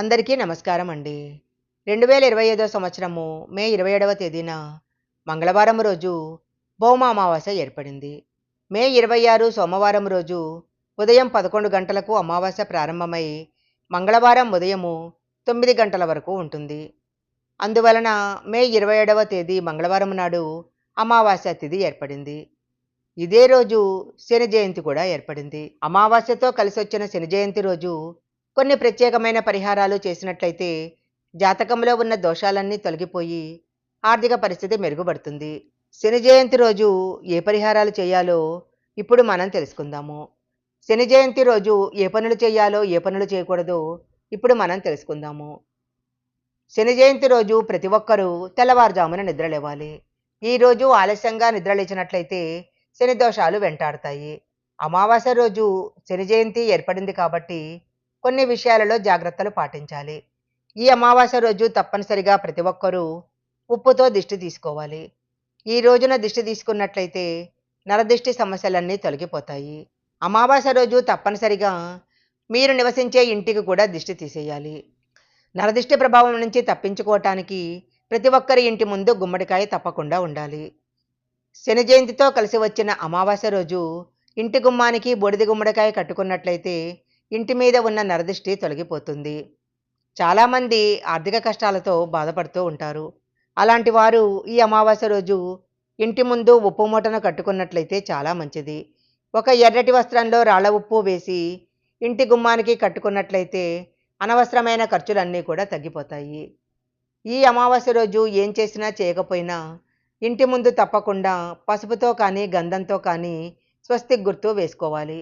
అందరికీ నమస్కారం అండి. రెండు వేల ఇరవై ఐదో సంవత్సరము మే ఇరవై ఏడవ తేదీన మంగళవారం రోజు భౌమ అమావాస్య ఏర్పడింది. మే ఇరవై ఆరు సోమవారం రోజు ఉదయం పదకొండు గంటలకు అమావాస్య ప్రారంభమై మంగళవారం ఉదయము తొమ్మిది గంటల వరకు ఉంటుంది. అందువలన మే ఇరవై ఏడవ తేదీ మంగళవారం నాడు అమావాస్య తిథి ఏర్పడింది. ఇదే రోజు శని జయంతి కూడా ఏర్పడింది. అమావాస్యతో కలిసి వచ్చిన శని జయంతి రోజు కొన్ని ప్రత్యేకమైన పరిహారాలు చేసినట్లయితే జాతకంలో ఉన్న దోషాలన్నీ తొలగిపోయి ఆర్థిక పరిస్థితి మెరుగుపడుతుంది. శని జయంతి రోజు ఏ పరిహారాలు చేయాలో ఇప్పుడు మనం తెలుసుకుందాము. శని జయంతి రోజు ఏ పనులు చేయాలో ఏ పనులు చేయకూడదో ఇప్పుడు మనం తెలుసుకుందాము. శని జయంతి రోజు ప్రతి ఒక్కరూ తెల్లవారుజామున నిద్రలేవాలి. ఈ రోజు ఆలస్యంగా నిద్రలేచినట్లయితే శని దోషాలు వెంటాడతాయి. అమావాస్య రోజు శని జయంతి ఏర్పడింది కాబట్టి కొన్ని విషయాలలో జాగ్రత్తలు పాటించాలి. ఈ అమావాస్య రోజు తప్పనిసరిగా ప్రతి ఒక్కరూ ఉప్పుతో దిష్టి తీసుకోవాలి. ఈ రోజున దిష్టి తీసుకున్నట్లయితే నరదిష్టి సమస్యలన్నీ తొలగిపోతాయి. అమావాస్య రోజు తప్పనిసరిగా మీరు నివసించే ఇంటికి కూడా దిష్టి తీసేయాలి. నరదిష్టి ప్రభావం నుంచి తప్పించుకోవటానికి ప్రతి ఒక్కరి ఇంటి ముందు గుమ్మడికాయ తప్పకుండా ఉండాలి. శని జయంతితో కలిసి వచ్చిన అమావాస్య రోజు ఇంటి గుమ్మానికి బొడిది గుమ్మడికాయ కట్టుకున్నట్లయితే ఇంటి మీద ఉన్న నరదిష్టి తొలగిపోతుంది. చాలామంది ఆర్థిక కష్టాలతో బాధపడుతూ ఉంటారు. అలాంటి వారు ఈ అమావాస్య రోజు ఇంటి ముందు ఉప్పు మూటను కట్టుకున్నట్లయితే చాలా మంచిది. ఒక ఎర్రటి వస్త్రంలో రాళ్ళ ఉప్పు వేసి ఇంటి గుమ్మానికి కట్టుకున్నట్లయితే అనవసరమైన ఖర్చులన్నీ కూడా తగ్గిపోతాయి. ఈ అమావాస్య రోజు ఏం చేసినా చేయకపోయినా ఇంటి ముందు తప్పకుండా పసుపుతో కానీ గంధంతో కానీ స్వస్తిక్ గుర్తు వేసుకోవాలి.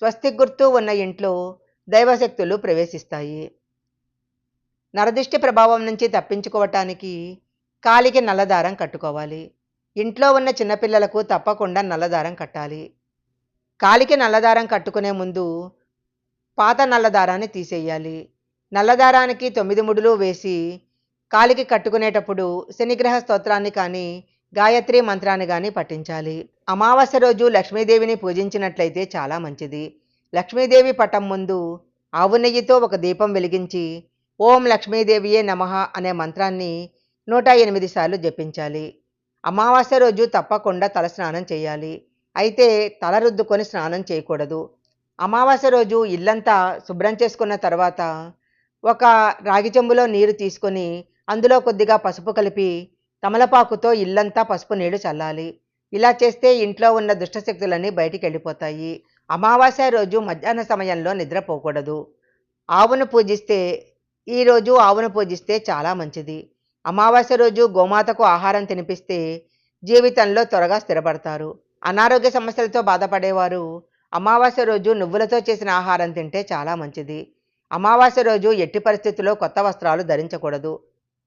స్వస్తి గుర్తు ఉన్న ఇంట్లో దైవశక్తులు ప్రవేశిస్తాయి. నరదిష్టి ప్రభావం నుంచి తప్పించుకోవటానికి కాలికి నల్లదారం కట్టుకోవాలి. ఇంట్లో ఉన్న చిన్నపిల్లలకు తప్పకుండా నల్లదారం కట్టాలి. కాలికి నల్లదారం కట్టుకునే ముందు పాత నల్లదారాన్ని తీసేయాలి. నల్లదారానికి తొమ్మిది ముడులు వేసి కాలికి కట్టుకునేటప్పుడు శనిగ్రహ స్తోత్రాన్ని కానీ గాయత్రి మంత్రాన్ని కానీ పఠించాలి. అమావాస్య రోజు లక్ష్మీదేవిని పూజించినట్లయితే చాలా మంచిది. లక్ష్మీదేవి పటం ముందు ఆవు నెయ్యితో ఒక దీపం వెలిగించి ఓం లక్ష్మీదేవియే నమః అనే మంత్రాన్ని నూట ఎనిమిది సార్లు జపించాలి. అమావాస్య రోజు తప్పకుండా తల స్నానం చేయాలి. అయితే తల రుద్దుకొని స్నానం చేయకూడదు. అమావాస్య రోజు ఇల్లంతా శుభ్రం చేసుకున్న తర్వాత ఒక రాగి చెంబులో నీరు తీసుకొని అందులో కొద్దిగా పసుపు కలిపి తమలపాకుతో ఇల్లంతా పసుపు నీళ్ళు చల్లాలి. ఇలా చేస్తే ఇంట్లో ఉన్న దుష్టశక్తులన్నీ బయటికి వెళ్ళిపోతాయి అమావాస్య రోజు మధ్యాహ్న సమయంలో నిద్రపోకూడదు ఆవును పూజిస్తే ఈరోజు ఆవును పూజిస్తే చాలా మంచిది. అమావాస్య రోజు గోమాతకు ఆహారం తినిపిస్తే జీవితంలో త్వరగా స్థిరపడతారు. అనారోగ్య సమస్యలతో బాధపడేవారు అమావాస్య రోజు నువ్వులతో చేసిన ఆహారం తింటే చాలా మంచిది. అమావాస్య రోజు ఎట్టి పరిస్థితుల్లో కొత్త వస్త్రాలు ధరించకూడదు.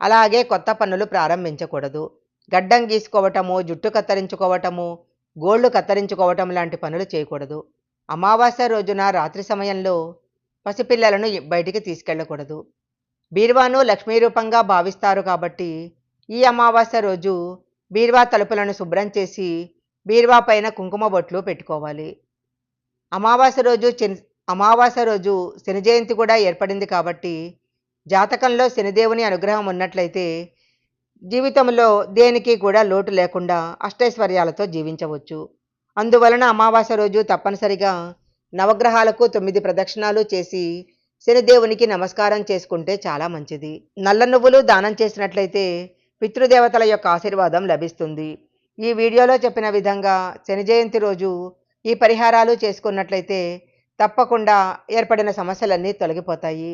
అలాగే కొత్త పనులు ప్రారంభించకూడదు. గడ్డం గీసుకోవటము జుట్టు కత్తిరించుకోవటము గోళ్ళు కత్తిరించుకోవటం లాంటి పనులు చేయకూడదు. అమావాస్య రోజున రాత్రి సమయంలో పసిపిల్లలను బయటికి తీసుకెళ్ళకూడదు. బీర్వాను లక్ష్మీ రూపంగా భావిస్తారు కాబట్టి ఈ అమావాస్య రోజు బీర్వా తలుపులను శుభ్రం చేసి బీర్వా పైన కుంకుమ బొట్లు పెట్టుకోవాలి. అమావాస్య రోజు చిన్ అమావాస్య రోజు శని జయంతి కూడా ఏర్పడింది కాబట్టి జాతకంలో శనిదేవుని అనుగ్రహం ఉన్నట్లయితే జీవితంలో దేనికి కూడా లోటు లేకుండా అష్టైశ్వర్యాలతో జీవించవచ్చు. అందువలన అమావాస్య రోజు తప్పనిసరిగా నవగ్రహాలకు తొమ్మిది ప్రదక్షిణాలు చేసి శనిదేవునికి నమస్కారం చేసుకుంటే చాలా మంచిది. నల్ల నువ్వులు దానం చేసినట్లయితే పితృదేవతల యొక్క ఆశీర్వాదం లభిస్తుంది. ఈ వీడియోలో చెప్పిన విధంగా శని జయంతి రోజు ఈ పరిహారాలు చేసుకున్నట్లయితే తప్పకుండా ఏర్పడిన సమస్యలన్నీ తొలగిపోతాయి.